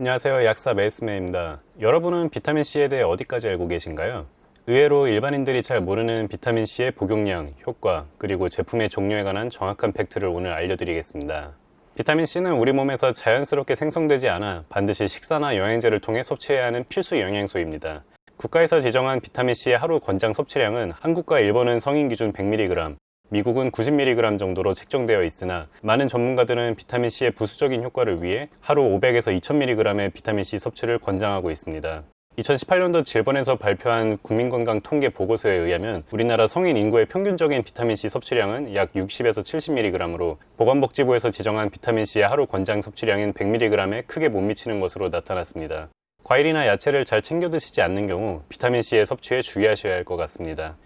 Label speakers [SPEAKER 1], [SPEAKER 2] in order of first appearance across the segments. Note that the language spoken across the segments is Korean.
[SPEAKER 1] 안녕하세요. 약사 메이스맨입니다. 여러분은 비타민C에 대해 어디까지 알고 계신가요? 의외로 일반인들이 잘 모르는 비타민C의 복용량, 효과, 그리고 제품의 종류에 관한 정확한 팩트를 오늘 알려드리겠습니다. 비타민C는 우리 몸에서 자연스럽게 생성되지 않아 반드시 식사나 영양제를 통해 섭취해야 하는 필수 영양소입니다. 국가에서 지정한 비타민C의 하루 권장 섭취량은 한국과 일본은 성인 기준 100mg, 미국은 90mg 정도로 책정되어 있으나 많은 전문가들은 비타민C의 부수적인 효과를 위해 하루 500에서 2000mg의 비타민C 섭취를 권장하고 있습니다. 2018년도 질본에서 발표한 국민건강 통계 보고서에 의하면 우리나라 성인 인구의 평균적인 비타민C 섭취량은 약 60에서 70mg으로 보건복지부에서 지정한 비타민C의 하루 권장 섭취량인 100mg에 크게 못 미치는 것으로 나타났습니다. 과일이나 야채를 잘 챙겨 드시지 않는 경우 비타민C의 섭취에 주의하셔야 할 것 같습니다.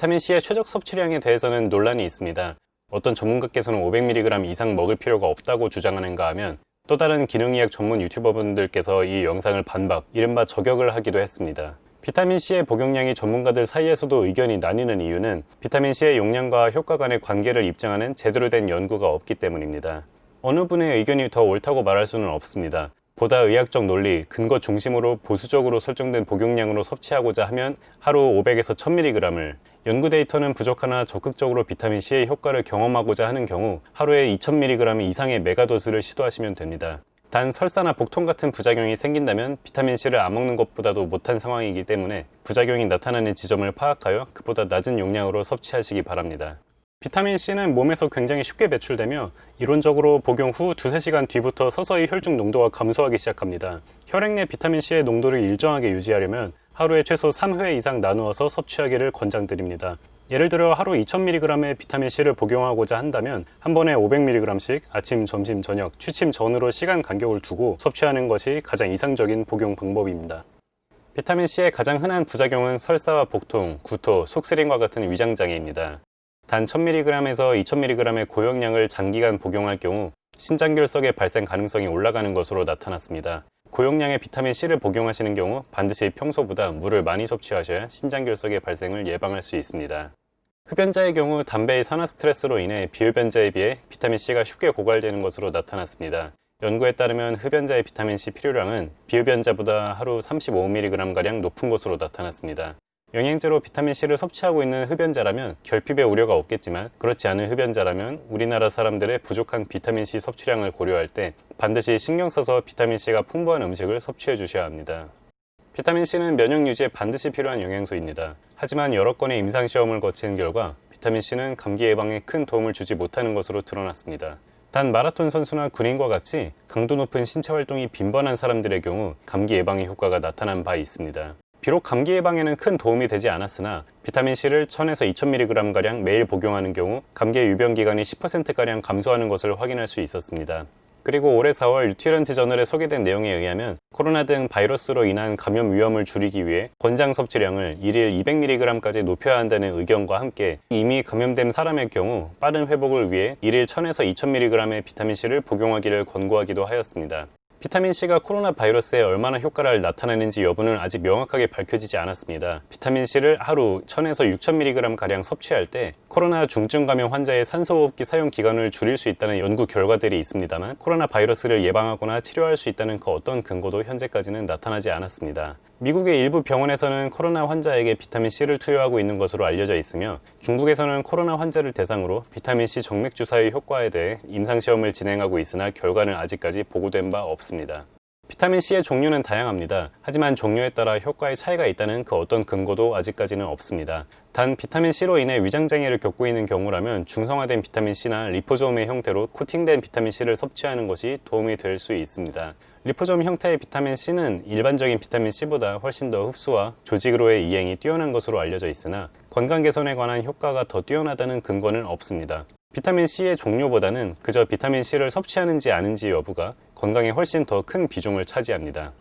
[SPEAKER 1] 비타민C의 최적 섭취량에 대해서는 논란이 있습니다. 어떤 전문가께서는 500mg 이상 먹을 필요가 없다고 주장하는가 하면 또 다른 기능의학 전문 유튜버분들께서 이 영상을 반박, 이른바 저격을 하기도 했습니다. 비타민C의 복용량이 전문가들 사이에서도 의견이 나뉘는 이유는 비타민C의 용량과 효과 간의 관계를 입증하는 제대로 된 연구가 없기 때문입니다. 어느 분의 의견이 더 옳다고 말할 수는 없습니다. 보다 의학적 논리, 근거 중심으로 보수적으로 설정된 복용량으로 섭취하고자 하면 하루 500에서 1000mg을, 연구 데이터는 부족하나 적극적으로 비타민C의 효과를 경험하고자 하는 경우 하루에 2000mg 이상의 메가도스를 시도하시면 됩니다. 단 설사나 복통 같은 부작용이 생긴다면 비타민C를 안 먹는 것보다도 못한 상황이기 때문에 부작용이 나타나는 지점을 파악하여 그보다 낮은 용량으로 섭취하시기 바랍니다. 비타민C는 몸에서 굉장히 쉽게 배출되며 이론적으로 복용 후 두세 시간 뒤부터 서서히 혈중 농도가 감소하기 시작합니다. 혈액 내 비타민C의 농도를 일정하게 유지하려면 하루에 최소 3회 이상 나누어서 섭취하기를 권장드립니다. 예를 들어 하루 2000mg의 비타민C를 복용하고자 한다면 한 번에 500mg씩 아침, 점심, 저녁, 취침 전후로 시간 간격을 두고 섭취하는 것이 가장 이상적인 복용 방법입니다. 비타민C의 가장 흔한 부작용은 설사와 복통, 구토, 속쓰림과 같은 위장 장애입니다. 단 1000mg에서 2000mg의 고용량을 장기간 복용할 경우 신장결석의 발생 가능성이 올라가는 것으로 나타났습니다. 고용량의 비타민C를 복용하시는 경우 반드시 평소보다 물을 많이 섭취하셔야 신장결석의 발생을 예방할 수 있습니다. 흡연자의 경우 담배의 산화 스트레스로 인해 비흡연자에 비해 비타민C가 쉽게 고갈되는 것으로 나타났습니다. 연구에 따르면 흡연자의 비타민C 필요량은 비흡연자보다 하루 35mg가량 높은 것으로 나타났습니다. 영양제로 비타민C를 섭취하고 있는 흡연자라면 결핍의 우려가 없겠지만 그렇지 않은 흡연자라면 우리나라 사람들의 부족한 비타민C 섭취량을 고려할 때 반드시 신경 써서 비타민C가 풍부한 음식을 섭취해 주셔야 합니다. 비타민C는 면역 유지에 반드시 필요한 영양소입니다. 하지만 여러 건의 임상시험을 거친 결과 비타민C는 감기 예방에 큰 도움을 주지 못하는 것으로 드러났습니다. 단 마라톤 선수나 군인과 같이 강도 높은 신체 활동이 빈번한 사람들의 경우 감기 예방의 효과가 나타난 바 있습니다. 비록 감기 예방에는 큰 도움이 되지 않았으나 비타민C를 1000에서 2000mg가량 매일 복용하는 경우 감기의 유병 기간이 10%가량 감소하는 것을 확인할 수 있었습니다. 그리고 올해 4월 뉴트런트 저널에 소개된 내용에 의하면 코로나 등 바이러스로 인한 감염 위험을 줄이기 위해 권장 섭취량을 1일 200mg까지 높여야 한다는 의견과 함께 이미 감염된 사람의 경우 빠른 회복을 위해 1일 1000에서 2000mg의 비타민C를 복용하기를 권고하기도 하였습니다. 비타민C가 코로나 바이러스에 얼마나 효과를 나타내는지 여부는 아직 명확하게 밝혀지지 않았습니다. 비타민C를 하루 1000에서 6000mg 가량 섭취할 때 코로나 중증 감염 환자의 산소호흡기 사용 기간을 줄일 수 있다는 연구 결과들이 있습니다만 코로나 바이러스를 예방하거나 치료할 수 있다는 그 어떤 근거도 현재까지는 나타나지 않았습니다. 미국의 일부 병원에서는 코로나 환자에게 비타민C를 투여하고 있는 것으로 알려져 있으며 중국에서는 코로나 환자를 대상으로 비타민C 정맥 주사의 효과에 대해 임상시험을 진행하고 있으나 결과는 아직까지 보고된 바 없습니다. 비타민C의 종류는 다양합니다. 하지만 종류에 따라 효과의 차이가 있다는 그 어떤 근거도 아직까지는 없습니다. 단 비타민C로 인해 위장장애를 겪고 있는 경우라면 중성화된 비타민C나 리포솜의 형태로 코팅된 비타민C를 섭취하는 것이 도움이 될 수 있습니다. 리포솜 형태의 비타민C는 일반적인 비타민C보다 훨씬 더 흡수와 조직으로의 이행이 뛰어난 것으로 알려져 있으나 건강 개선에 관한 효과가 더 뛰어나다는 근거는 없습니다. 비타민C의 종류보다는 그저 비타민C를 섭취하는지 아닌지 여부가 건강에 훨씬 더 큰 비중을 차지합니다.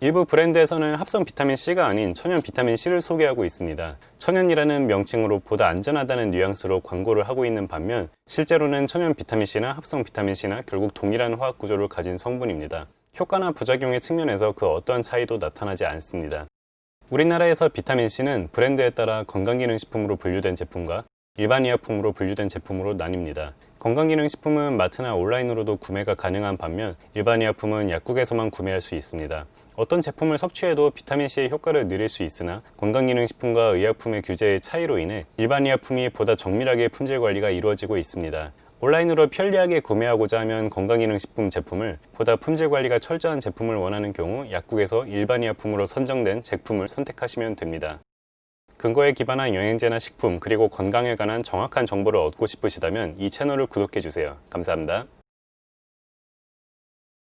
[SPEAKER 1] 일부 브랜드에서는 합성 비타민C가 아닌 천연 비타민C를 소개하고 있습니다. 천연이라는 명칭으로 보다 안전하다는 뉘앙스로 광고를 하고 있는 반면 실제로는 천연 비타민C나 합성 비타민C나 결국 동일한 화학 구조를 가진 성분입니다. 효과나 부작용의 측면에서 그 어떠한 차이도 나타나지 않습니다. 우리나라에서 비타민C는 브랜드에 따라 건강기능식품으로 분류된 제품과 일반 의약품으로 분류된 제품으로 나뉩니다. 건강기능식품은 마트나 온라인으로도 구매가 가능한 반면 일반 의약품은 약국에서만 구매할 수 있습니다. 어떤 제품을 섭취해도 비타민C의 효과를 누릴 수 있으나 건강기능식품과 의약품의 규제의 차이로 인해 일반 의약품이 보다 정밀하게 품질 관리가 이루어지고 있습니다. 온라인으로 편리하게 구매하고자 하면 건강기능식품 제품을 보다 품질 관리가 철저한 제품을 원하는 경우 약국에서 일반 의약품으로 선정된 제품을 선택하시면 됩니다. 근거에 기반한 영양제나 식품 그리고 건강에 관한 정확한 정보를 얻고 싶으시다면 이 채널을 구독해 주세요. 감사합니다.